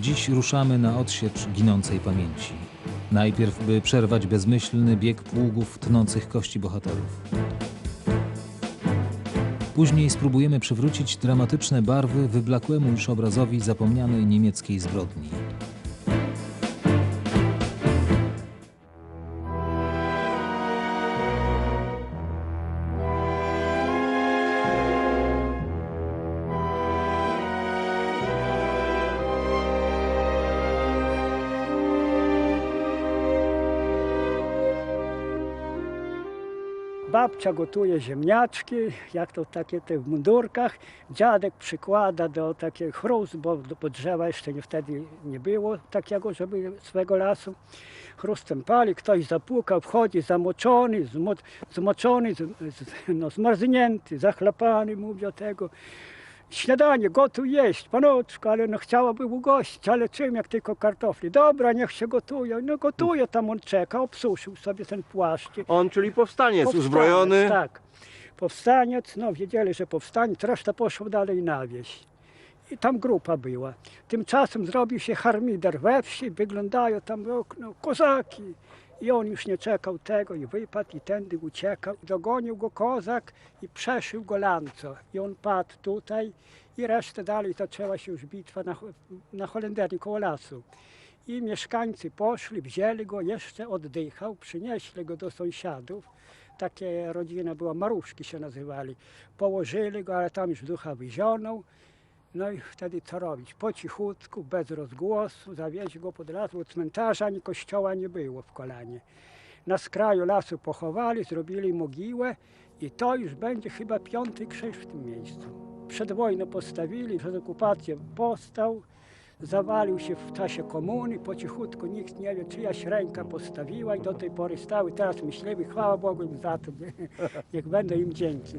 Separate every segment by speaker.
Speaker 1: Dziś ruszamy na odsiecz ginącej pamięci. Najpierw, by przerwać bezmyślny bieg pługów tnących kości bohaterów. Później spróbujemy przywrócić dramatyczne barwy wyblakłemu już obrazowi zapomnianej niemieckiej zbrodni.
Speaker 2: Babcia gotuje ziemniaczki, jak to takie te w mundurkach. Dziadek przykłada do takiego chrust, bo, bo drzewa jeszcze nie, wtedy nie było takiego, żeby swego lasu. Chrustem pali, ktoś zapuka, wchodzi zamoczony, zmo, zmoczony, z, z, no, zmarznięty, zachlapany, mówi o tego. Śniadanie gotów jeść, panoczko, ale no chciałaby ugościć, ale czym, jak tylko kartofli. Dobra, niech się gotuje. No gotuje, tam on czeka, obsuszył sobie ten płaszcz.
Speaker 3: On, czyli powstaniec,
Speaker 2: Powstaniec,
Speaker 3: uzbrojony.
Speaker 2: Tak. Powstaniec, no wiedzieli, że powstaniec, reszta poszła dalej na wieś. I tam grupa była. Tymczasem zrobił się harmider we wsi, wyglądają tam w okno kozaki. I on już nie czekał tego i wypadł i tędy uciekał. Dogonił go kozak i przeszył go lanco. I on padł tutaj i resztę dalej zaczęła się już bitwa na, na Holenderni koło lasu. I mieszkańcy poszli, wzięli go, jeszcze oddychał, przynieśli go do sąsiadów. Takie rodzina była, Maruszki się nazywali. Położyli go, ale tam już ducha wyzionął. No i wtedy co robić? Po cichutku, bez rozgłosu, zawieźć go pod las, bo cmentarza ani kościoła nie było w kolanie. Na skraju lasu pochowali, zrobili mogiłę i to już będzie chyba piąty krzyż w tym miejscu. Przed wojną postawili, przed okupacją powstał, zawalił się w czasie komuny, po cichutku nikt nie wie, czyjaś ręka postawiła i do tej pory stały. Teraz myśliwi, chwała Bogu im za to, niech będą im dzięki.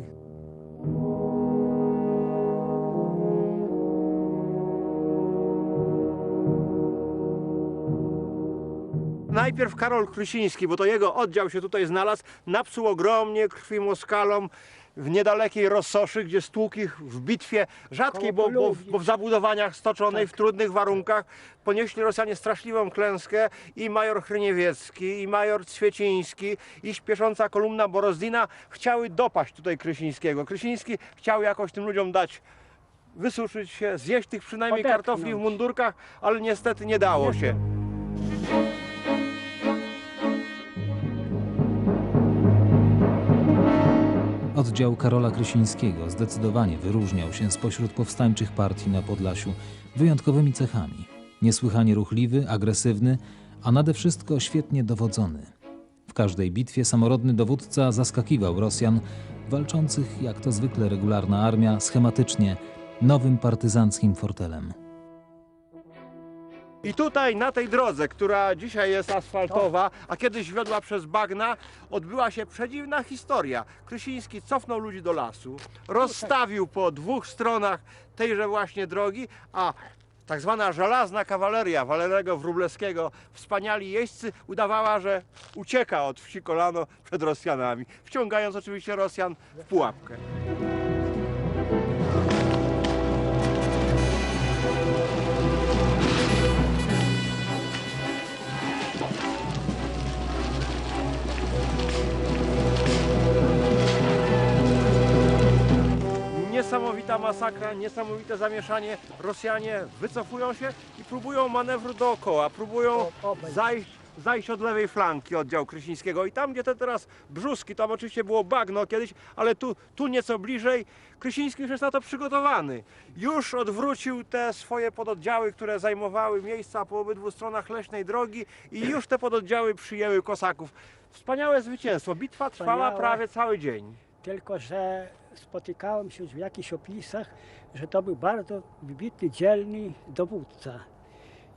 Speaker 3: Najpierw Karol Krusiński, bo to jego oddział się tutaj znalazł, napsuł ogromnie krwi moskalom w niedalekiej Rossoszy, gdzie stłukł ich w bitwie rzadkiej, bo, bo, bo w zabudowaniach stoczonej, w trudnych warunkach. Ponieśli Rosjanie straszliwą klęskę i major Hryniewiecki, i major Cwieciński, i śpiesząca kolumna Borozdina chciały dopaść tutaj Krysińskiego. Krysiński chciał jakoś tym ludziom dać wysuszyć się, zjeść tych przynajmniej
Speaker 2: Odetchnąć.
Speaker 3: kartofli w mundurkach, ale niestety nie dało się.
Speaker 1: Oddział Karola Krysińskiego zdecydowanie wyróżniał się spośród powstańczych partii na Podlasiu wyjątkowymi cechami. Niesłychanie ruchliwy, agresywny, a nade wszystko świetnie dowodzony. W każdej bitwie samorodny dowódca zaskakiwał Rosjan, walczących, jak to zwykle regularna armia, schematycznie, nowym partyzanckim fortelem.
Speaker 3: I tutaj na tej drodze, która dzisiaj jest asfaltowa, a kiedyś wiodła przez bagna, odbyła się przedziwna historia. Krysiński cofnął ludzi do lasu, rozstawił po dwóch stronach tejże właśnie drogi, a tak zwana żelazna kawaleria Walerego Wróblewskiego, wspaniali jeźdźcy, udawała, że ucieka od wsi kolano przed Rosjanami, wciągając oczywiście Rosjan w pułapkę. Niesamowita masakra, niesamowite zamieszanie. Rosjanie wycofują się i próbują manewru dookoła, próbują zajść, zajść od lewej flanki oddziału Krysińskiego. I tam, gdzie te teraz brzuski, tam oczywiście było bagno kiedyś, ale tu, tu nieco bliżej. Krysiński już jest na to przygotowany. Już odwrócił te swoje pododdziały, które zajmowały miejsca po obydwu stronach leśnej drogi i już te pododdziały przyjęły kosaków. Wspaniałe zwycięstwo. Bitwa trwała
Speaker 2: Wspaniałe.
Speaker 3: prawie cały dzień.
Speaker 2: Tylko, że spotykałem się w jakichś opisach, że to był bardzo wybitny, dzielny dowódca.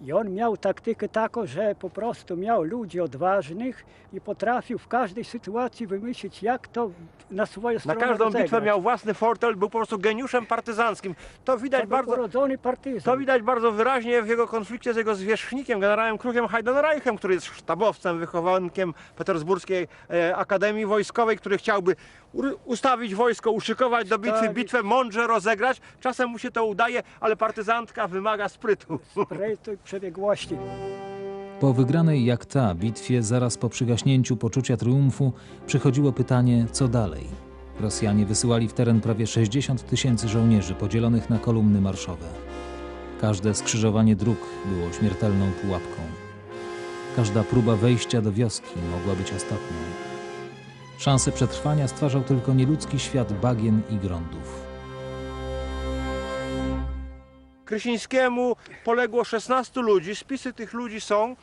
Speaker 2: I on miał taktykę taką, że po prostu miał ludzi odważnych i potrafił w każdej sytuacji wymyślić, jak to na swoją
Speaker 3: Na
Speaker 2: stronę
Speaker 3: każdą bitwę miał własny fortel, był po prostu geniuszem partyzanckim. To widać
Speaker 2: To
Speaker 3: bardzo,
Speaker 2: urodzony partyzan.
Speaker 3: To widać bardzo wyraźnie w jego konflikcie z jego zwierzchnikiem, generałem Krukiem Heidenreichem, który jest sztabowcem, wychowankiem Petersburskiej e, Akademii Wojskowej, który chciałby ustawić wojsko, uszykować do bitwy, bitwę mądrze rozegrać. Czasem mu się to udaje, ale partyzantka wymaga sprytu.
Speaker 2: Sprytu i przebiegłości.
Speaker 1: Po wygranej jak ta bitwie, zaraz po przygaśnięciu poczucia triumfu, przychodziło pytanie, co dalej. Rosjanie wysyłali w teren prawie 60 tysięcy żołnierzy podzielonych na kolumny marszowe. Każde skrzyżowanie dróg było śmiertelną pułapką. Każda próba wejścia do wioski mogła być ostatnią. Szanse przetrwania stwarzał tylko nieludzki świat bagien i grądów.
Speaker 3: Krysińskiemu poległo 16 ludzi, spisy tych ludzi są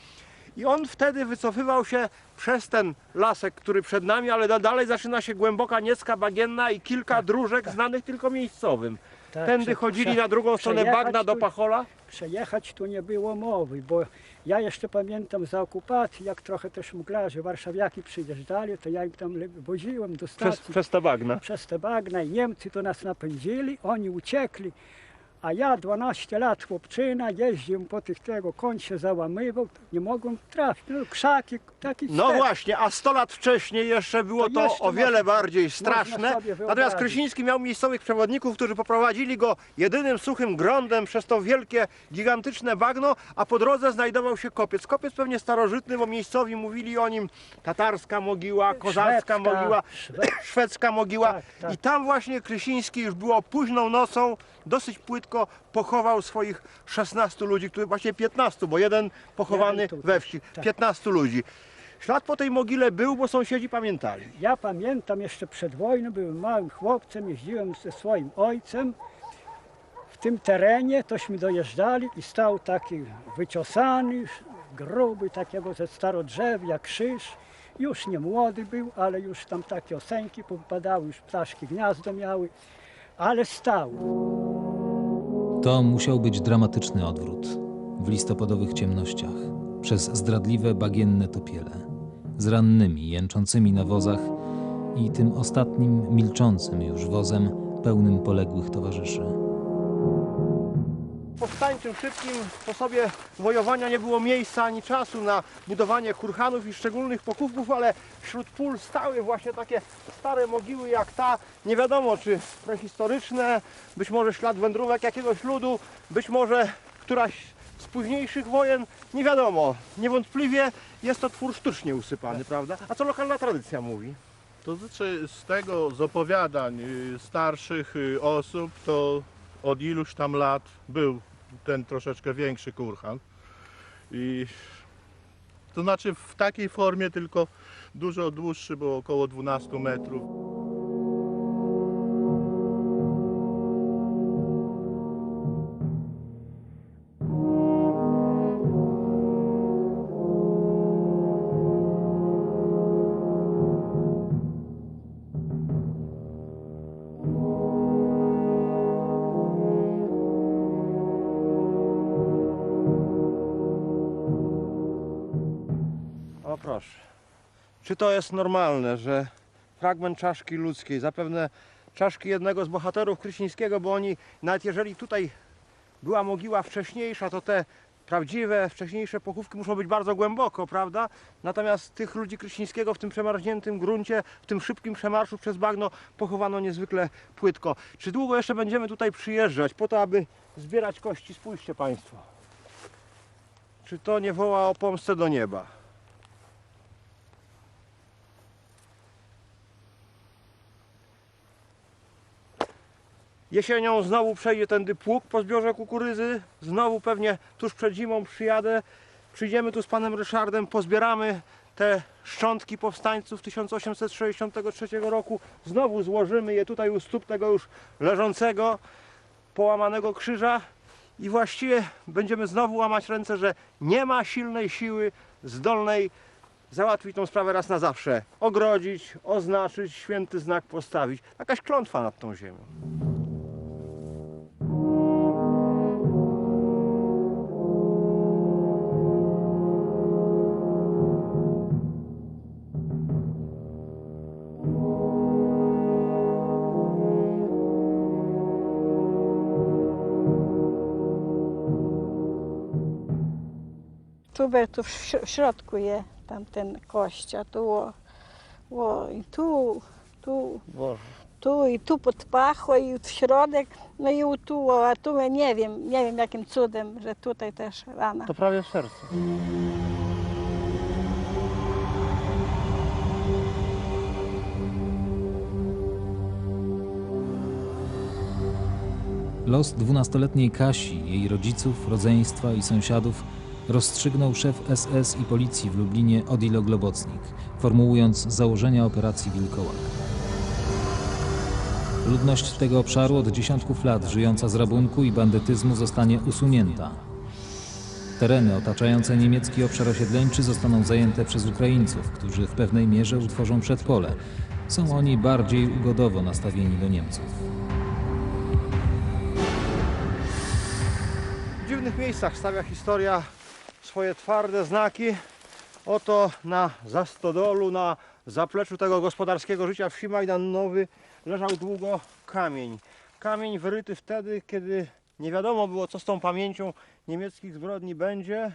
Speaker 3: i on wtedy wycofywał się przez ten lasek, który przed nami, ale da- dalej zaczyna się głęboka niecka bagienna i kilka dróżek znanych tylko miejscowym.
Speaker 2: Tak,
Speaker 3: Tędy chodzili na drugą stronę bagna do Pachola.
Speaker 2: Przejechać tu nie było mowy, bo ja jeszcze pamiętam za okupacji, jak trochę też mglarzy, warszawiaki przyjeżdżali, to ja im tam woziłem do
Speaker 3: Przez,
Speaker 2: stacji
Speaker 3: przez te bagna.
Speaker 2: przez te bagna i Niemcy to nas napędzili, oni uciekli, a ja 12 lat chłopczyna, jeździłem po tych tego, koń się załamywał, nie mogłem trafić, no krzaki, taki
Speaker 3: No właśnie, a 100 lat wcześniej jeszcze było
Speaker 2: To
Speaker 3: to
Speaker 2: jeszcze
Speaker 3: o wiele
Speaker 2: można-
Speaker 3: bardziej straszne.
Speaker 2: sobie
Speaker 3: Natomiast. Krysiński miał miejscowych przewodników, którzy poprowadzili go jedynym suchym grądem przez to wielkie, gigantyczne bagno, a po drodze znajdował się kopiec. Kopiec pewnie starożytny, bo miejscowi mówili o nim tatarska mogiła, kozacka
Speaker 2: Szwedzka,
Speaker 3: mogiła,
Speaker 2: szwe-
Speaker 3: szwedzka mogiła.
Speaker 2: Tak, tak.
Speaker 3: I tam właśnie Krysiński już było późną nocą, dosyć płytko pochował swoich 16 ludzi, których właśnie 15, bo jeden pochowany we wsi,
Speaker 2: tak.
Speaker 3: 15 ludzi. Ślad po tej mogile był, bo sąsiedzi pamiętali.
Speaker 2: Ja pamiętam jeszcze przed wojną, byłem małym chłopcem, jeździłem ze swoim ojcem. W tym terenie tośmy dojeżdżali i stał taki wyciosany, gruby, takiego ze starodrzewia, krzyż. Już nie młody był, ale już tam takie oseńki popadały, już ptaszki gniazdo miały, ale stał.
Speaker 1: To musiał być dramatyczny odwrót. W listopadowych ciemnościach, przez zdradliwe bagienne topiele, z rannymi jęczącymi na wozach i tym ostatnim milczącym już wozem pełnym poległych towarzyszy.
Speaker 3: Powstańczym, szybkim sposobie wojowania nie było miejsca ani czasu na budowanie kurhanów i szczególnych pokówków, ale wśród pól stały właśnie takie stare mogiły jak ta, nie wiadomo czy prehistoryczne, być może ślad wędrówek jakiegoś ludu, być może któraś z późniejszych wojen, nie wiadomo. Niewątpliwie jest to twór sztucznie usypany, prawda? A co lokalna tradycja mówi?
Speaker 4: To znaczy z tego, z opowiadań y, starszych y, osób, to od iluś tam lat był ten troszeczkę większy kurhan. I to znaczy w takiej formie, tylko dużo dłuższy, bo około 12 metrów.
Speaker 3: To jest normalne, że fragment czaszki ludzkiej, zapewne czaszki jednego z bohaterów Krysińskiego, bo oni, nawet jeżeli tutaj była mogiła wcześniejsza, to te prawdziwe, wcześniejsze pochówki muszą być bardzo głęboko, prawda? Natomiast tych ludzi Krysińskiego w tym przemarzniętym gruncie, w tym szybkim przemarszu przez bagno pochowano niezwykle płytko. Czy długo jeszcze będziemy tutaj przyjeżdżać po to, aby zbierać kości? Spójrzcie Państwo. Czy to nie woła o pomstę do nieba? Jesienią znowu przejdzie tędy pług po zbiorze kukurydzy. Znowu pewnie tuż przed zimą przyjadę. Przyjdziemy tu z panem Ryszardem, pozbieramy te szczątki powstańców 1863 roku. Znowu złożymy je tutaj u stóp tego już leżącego, połamanego krzyża. I właściwie będziemy znowu łamać ręce, że nie ma silnej siły zdolnej załatwić tą sprawę raz na zawsze. Ogrodzić, oznaczyć, święty znak postawić. Jakaś klątwa nad tą ziemią.
Speaker 5: Tu w, śr- w środku jest tam ten kość, a tu, o, o, i tu, tu,
Speaker 3: Boże.
Speaker 5: tu i tu pod pachą i w środek, no i u tu, o, a tu ja nie wiem, nie wiem jakim cudem, że tutaj też rana.
Speaker 3: To prawie w sercu.
Speaker 1: Los dwunastoletniej Kasi, jej rodziców, rodzeństwa i sąsiadów rozstrzygnął szef SS i policji w Lublinie Odilo Globocnik, formułując założenia operacji Wilkołak. Ludność tego obszaru od dziesiątków lat żyjąca z rabunku i bandytyzmu zostanie usunięta. Tereny otaczające niemiecki obszar osiedleńczy zostaną zajęte przez Ukraińców, którzy w pewnej mierze utworzą przedpole. Są oni bardziej ugodowo nastawieni do Niemców.
Speaker 3: W dziwnych miejscach stawia historia swoje twarde znaki. Oto na Zastodolu, na zapleczu tego gospodarskiego życia wsi Majdanowy leżał długo kamień. Kamień wyryty wtedy, kiedy nie wiadomo było, co z tą pamięcią niemieckich zbrodni będzie.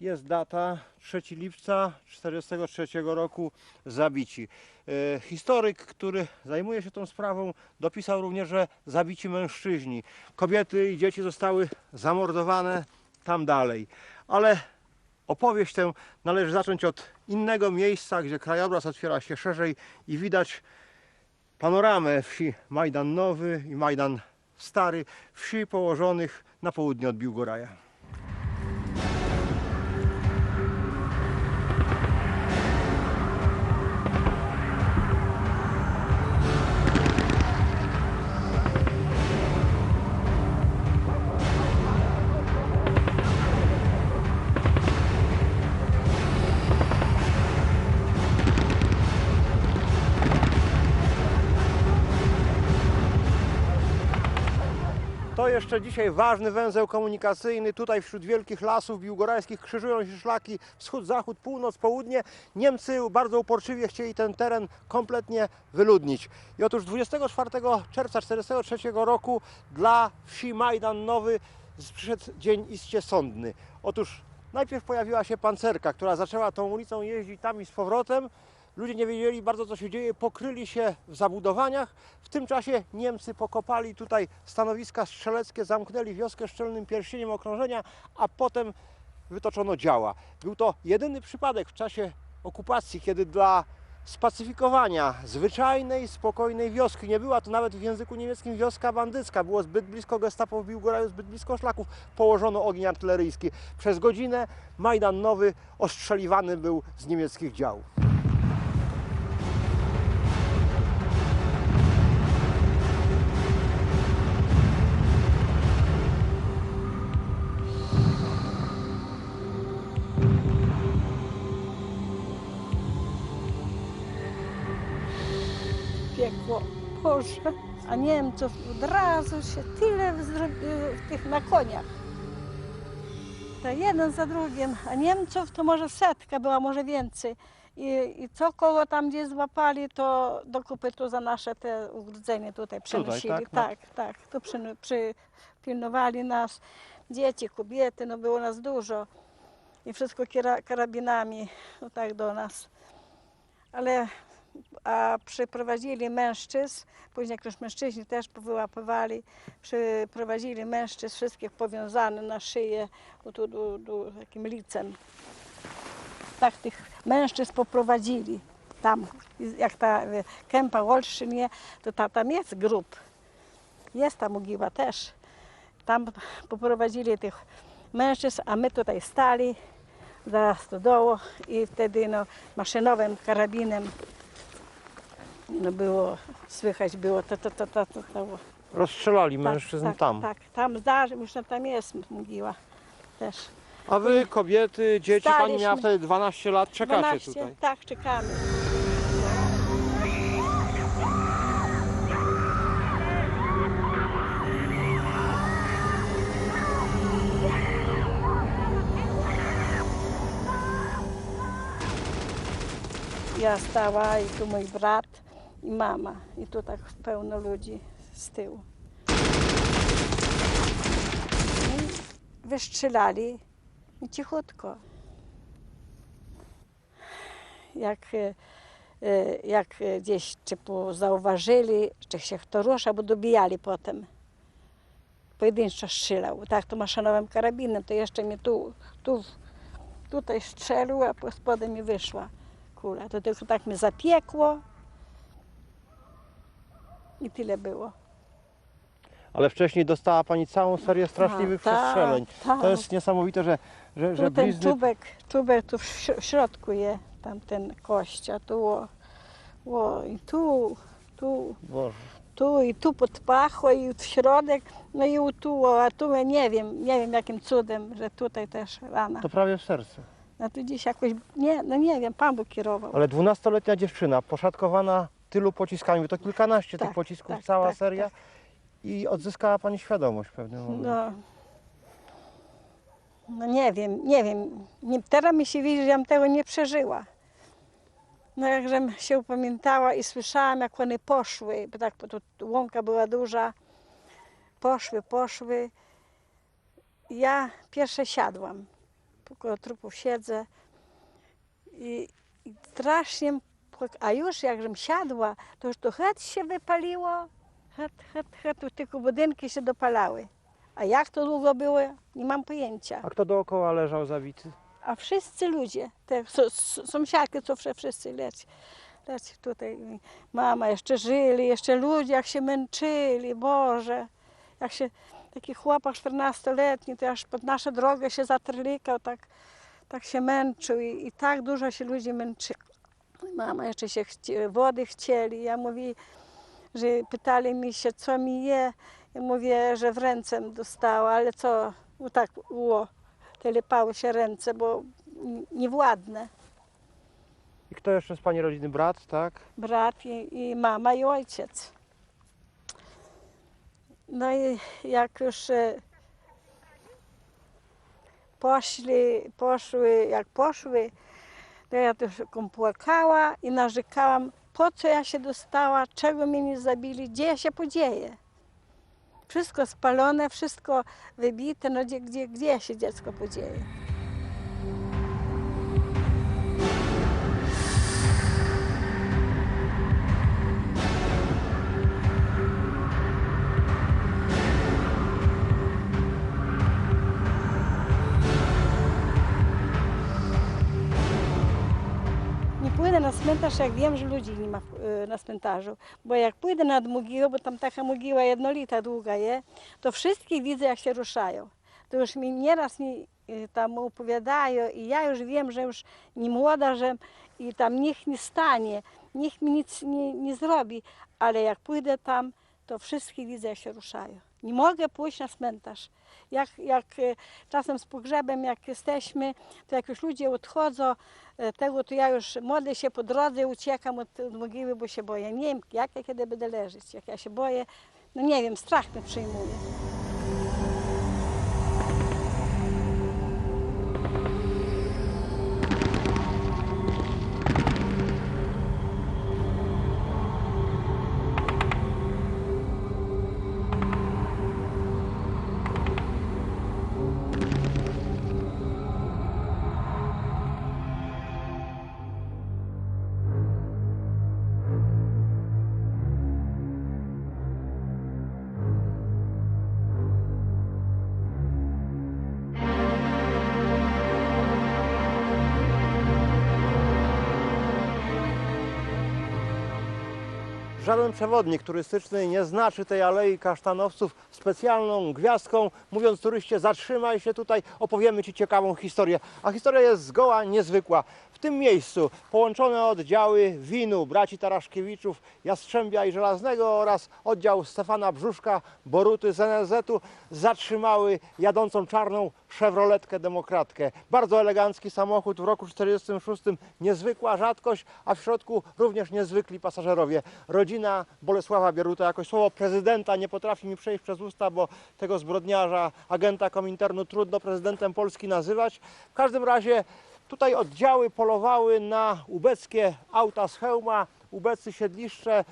Speaker 3: Jest data 3 lipca 1943 roku zabici. E, Historyk, który zajmuje się tą sprawą, dopisał również, że zabici mężczyźni. Kobiety i dzieci zostały zamordowane tam dalej. Ale opowieść tę należy zacząć od innego miejsca, gdzie krajobraz otwiera się szerzej i widać panoramę wsi Majdan Nowy i Majdan Stary, wsi położonych na południe od Biłgoraja. Jeszcze dzisiaj ważny węzeł komunikacyjny. Tutaj wśród wielkich lasów biłgorajskich krzyżują się szlaki wschód, zachód, północ, południe. Niemcy bardzo uporczywie chcieli ten teren kompletnie wyludnić. I otóż 24 czerwca 1943 roku dla wsi Majdan Nowy przyszedł dzień iście sądny. Otóż najpierw pojawiła się pancerka, która zaczęła tą ulicą jeździć tam i z powrotem. Ludzie nie wiedzieli bardzo co się dzieje, pokryli się w zabudowaniach. W tym czasie Niemcy pokopali tutaj stanowiska strzeleckie, zamknęli wioskę szczelnym pierścieniem okrążenia, a potem wytoczono działa. Był to jedyny przypadek w czasie okupacji, kiedy dla spacyfikowania zwyczajnej, spokojnej wioski, nie była to nawet w języku niemieckim wioska bandycka, było zbyt blisko gestapo w Biłgoraju, zbyt blisko szlaków, położono ogień artyleryjski. Przez godzinę Majdan Nowy ostrzeliwany był z niemieckich działów.
Speaker 5: Boże, a Niemców od razu się tyle w tych na koniach. To jeden za drugim, a Niemców to może setka była, może więcej. I, I co kogo tam gdzie złapali, to do kupy tu za nasze te ugrodzenie tutaj przenosili.
Speaker 3: tak?
Speaker 5: tak, tak. Tu przy, przy, pilnowali nas. Dzieci, kobiety, no było nas dużo. I wszystko karabinami, no tak do nas. Ale a przyprowadzili mężczyzn, później jak już mężczyźni też wyłapywali, przyprowadzili mężczyzn wszystkich powiązanych na szyję tu, tu, tu, takim licem. Tak tych mężczyzn poprowadzili tam, jak ta e, kępa Olsztyn, to ta, tam jest grób, jest ta mogiła też. Tam poprowadzili tych mężczyzn, a my tutaj stali za stodołą i wtedy no, maszynowym karabinem no było, słychać było to, to, to, to, to, to.
Speaker 3: Rozstrzelali
Speaker 5: Tak,
Speaker 3: mężczyzn
Speaker 5: tak,
Speaker 3: tam.
Speaker 5: Tak, tam zdarzy, już tam jest mogiła też.
Speaker 3: A wy, kobiety, dzieci, pani miała
Speaker 5: Staliśmy.
Speaker 3: wtedy 12 lat, czekacie
Speaker 5: 12,
Speaker 3: tutaj.
Speaker 5: Tak, czekamy. Ja stała i tu mój brat i mama. I tu tak pełno ludzi z tyłu. I wystrzelali I cichutko. Jak, e, e, jak gdzieś czy zauważyli, czy się kto rusza, bo dobijali potem. Pojedynczo strzelał. Tak to maszynowym karabinem, to jeszcze mi tu, tu tutaj strzelił, a po spodem mi wyszła kula. To tylko tak mi zapiekło i tyle było.
Speaker 3: Ale wcześniej dostała pani całą serię straszliwych
Speaker 5: tak,
Speaker 3: przestrzeleń.
Speaker 5: tak.
Speaker 3: To jest niesamowite, że, że, że
Speaker 5: Tu ten
Speaker 3: blizny...
Speaker 5: czubek, czubek tu w w środku jest, tam ten kość, a tu, o, o, i tu, tu,
Speaker 3: Boże.
Speaker 5: tu i tu pod pachą i w środek, no i tu, o, a tu ja nie wiem, nie wiem jakim cudem, że tutaj też rana.
Speaker 3: To prawie w serce.
Speaker 5: No tu gdzieś jakoś, nie, no nie wiem, Pan Bóg kierował.
Speaker 3: Ale dwunastoletnia dziewczyna, poszatkowana tylu pociskami, to kilkanaście
Speaker 5: Tak,
Speaker 3: tych pocisków,
Speaker 5: tak,
Speaker 3: cała
Speaker 5: tak,
Speaker 3: seria.
Speaker 5: tak.
Speaker 3: I odzyskała pani świadomość w pewnym momencie.
Speaker 5: No, no nie wiem, nie wiem. Nie, teraz mi się widzi, że ja bym tego nie przeżyła. No jakżem się upamiętała i słyszałam, jak one poszły, bo tak, bo tu łąka była duża. Poszły, poszły. Ja pierwsze siadłam. Koło trupów siedzę i, i strasznie, a już jakżem siadła, to już to się wypaliło, het, het, het, tu tylko budynki się dopalały. A jak to długo było, nie mam pojęcia.
Speaker 3: A kto dookoła leżał zabity?
Speaker 5: A wszyscy ludzie, te so, so, sąsiadki, co wszyscy leci, leci tutaj. Mama, jeszcze żyli, jeszcze ludzie, jak się męczyli, Boże. Jak się taki chłopak 14-letni, to aż pod naszą drogę się zatrlikał, tak, tak się męczył i, i tak dużo się ludzi męczyło. Mama jeszcze się chci, wody chcieli. Ja mówię, że pytali mi się, co mi je. Ja mówię, że w ręce dostała, ale co, no tak było telepały się ręce, bo niewładne.
Speaker 3: I kto jeszcze z pani rodziny? Brat, tak?
Speaker 5: Brat i, i mama i ojciec. No i jak już e, poszli, poszły, jak poszły, to ja też płakała i narzekałam, po co ja się dostała, czego mnie nie zabili, gdzie ja się podzieję. Wszystko spalone, wszystko wybite, no gdzie, gdzie, gdzie się dziecko podzieje. Cmentarz, jak wiem, że ludzi nie ma y, na cmentarzu. Bo jak pójdę nad mogiłę, bo tam taka mogiła jednolita, długa jest, to wszystkich widzę, jak się ruszają. To już mi nieraz mi y, tam opowiadają i ja już wiem, że już nie młoda, że i tam nikt nie stanie, nikt mi nic nie, nie zrobi, ale jak pójdę tam, to wszystkich widzę, jak się ruszają. Nie mogę pójść na cmentarz. Jak, jak e, czasem z pogrzebem, jak jesteśmy, to jak już ludzie odchodzą, e, tego to ja już modlę się po drodze, uciekam od, od mogiły, bo się boję. Nie wiem, jak ja kiedy będę leżeć, jak ja się boję, no nie wiem, strach mnie przyjmuje.
Speaker 3: Żaden przewodnik turystyczny nie znaczy tej Alei Kasztanowców specjalną gwiazdką, mówiąc turyście zatrzymaj się tutaj, opowiemy Ci ciekawą historię. A historia jest zgoła niezwykła. Tym miejscu połączone oddziały Winu, braci Taraszkiewiczów, Jastrzębia i Żelaznego oraz oddział Stefana Brzuszka, Boruty z NSZ-u zatrzymały jadącą czarną Chevroletkę Demokratkę. Bardzo elegancki samochód w roku 1946, niezwykła rzadkość, a w środku również niezwykli pasażerowie. Rodzina Bolesława Bieruta, jakoś słowo prezydenta nie potrafi mi przejść przez usta, bo tego zbrodniarza, agenta Kominternu trudno prezydentem Polski nazywać. W każdym razie tutaj oddziały polowały na ubeckie auta z hełma, ubecy siedliszcze,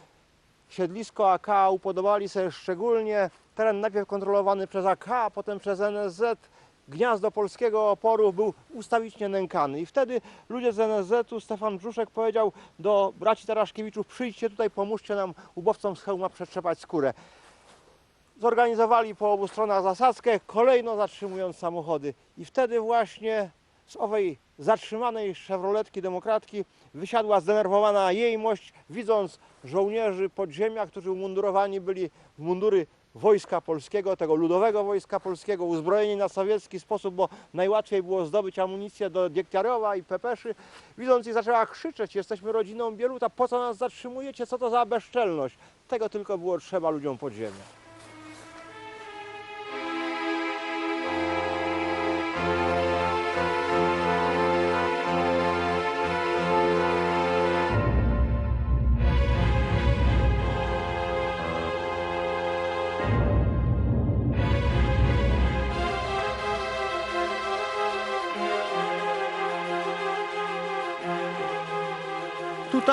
Speaker 3: siedlisko AK upodobali sobie szczególnie. Teren najpierw kontrolowany przez AK, potem przez NSZ gniazdo polskiego oporu był ustawicznie nękany. I wtedy ludzie z NSZ-u, Stefan Brzuszek powiedział do braci Taraszkiewiczów, przyjdźcie tutaj, pomóżcie nam ubowcom z hełma przetrzepać skórę. Zorganizowali po obu stronach zasadzkę, kolejno zatrzymując samochody. I wtedy właśnie z owej zatrzymanej Chevroletki demokratki wysiadła zdenerwowana jejmość, widząc żołnierzy podziemia, którzy umundurowani byli w mundury Wojska Polskiego, tego ludowego Wojska Polskiego, uzbrojeni na sowiecki sposób, bo najłatwiej było zdobyć amunicję do Diektiarowa i Pepeszy. Widząc ich zaczęła krzyczeć, jesteśmy rodziną Bieluta, po co nas zatrzymujecie, co to za bezczelność. Tego tylko było trzeba ludziom podziemia.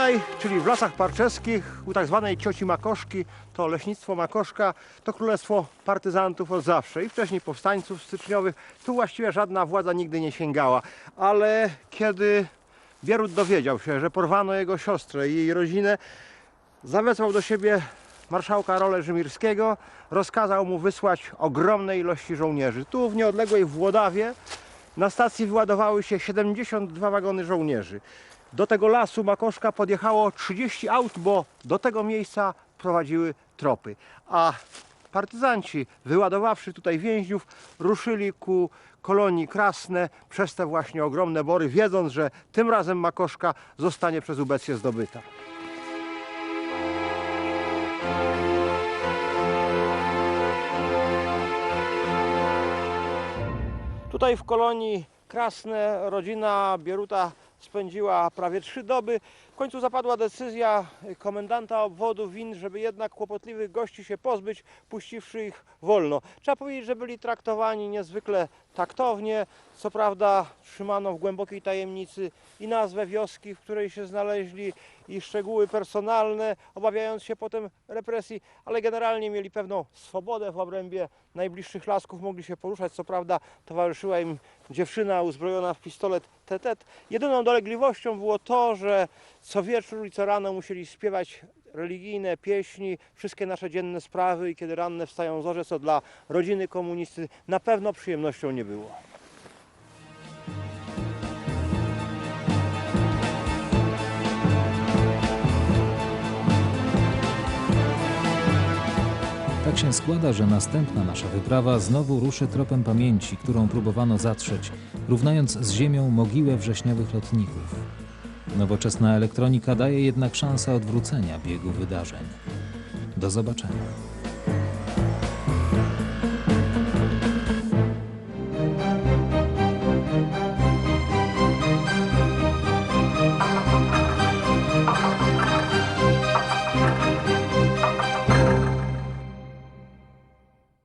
Speaker 3: Tutaj, czyli w Lasach Parczeskich, u tak zwanej cioci Makoszki, to leśnictwo Makoszka, to królestwo partyzantów od zawsze i wcześniej powstańców styczniowych. Tu właściwie żadna władza nigdy nie sięgała. Ale kiedy Bierut dowiedział się, że porwano jego siostrę i jej rodzinę, zawezwał do siebie marszałka Rolę Rzymirskiego, rozkazał mu wysłać ogromne ilości żołnierzy. Tu w nieodległej Włodawie na stacji wyładowały się 72 wagony żołnierzy. Do tego lasu Makoszka podjechało 30 aut, bo do tego miejsca prowadziły tropy. A partyzanci, wyładowawszy tutaj więźniów, ruszyli ku kolonii Krasne przez te właśnie ogromne bory, wiedząc, że tym razem Makoszka zostanie przez Ubecję zdobyta. Tutaj w kolonii Krasne rodzina Bieruta spędziła prawie trzy doby. Końcu zapadła decyzja komendanta obwodu Win, żeby jednak kłopotliwych gości się pozbyć, puściwszy ich wolno. Trzeba powiedzieć, że byli traktowani niezwykle taktownie. Co prawda trzymano w głębokiej tajemnicy i nazwę wioski, w której się znaleźli, i szczegóły personalne, obawiając się potem represji, ale generalnie mieli pewną swobodę w obrębie najbliższych lasków, mogli się poruszać. Co prawda towarzyszyła im dziewczyna uzbrojona w pistolet TT. Jedyną dolegliwością było to, że co wieczór i co rano musieli śpiewać religijne pieśni, wszystkie nasze dzienne sprawy i kiedy ranne wstają zorze, co dla rodziny komunisty na pewno przyjemnością nie było.
Speaker 1: Tak się składa, że następna nasza wyprawa znowu ruszy tropem pamięci, którą próbowano zatrzeć, równając z ziemią mogiłę wrześniowych lotników. Nowoczesna elektronika daje jednak szansę odwrócenia biegu wydarzeń. Do zobaczenia.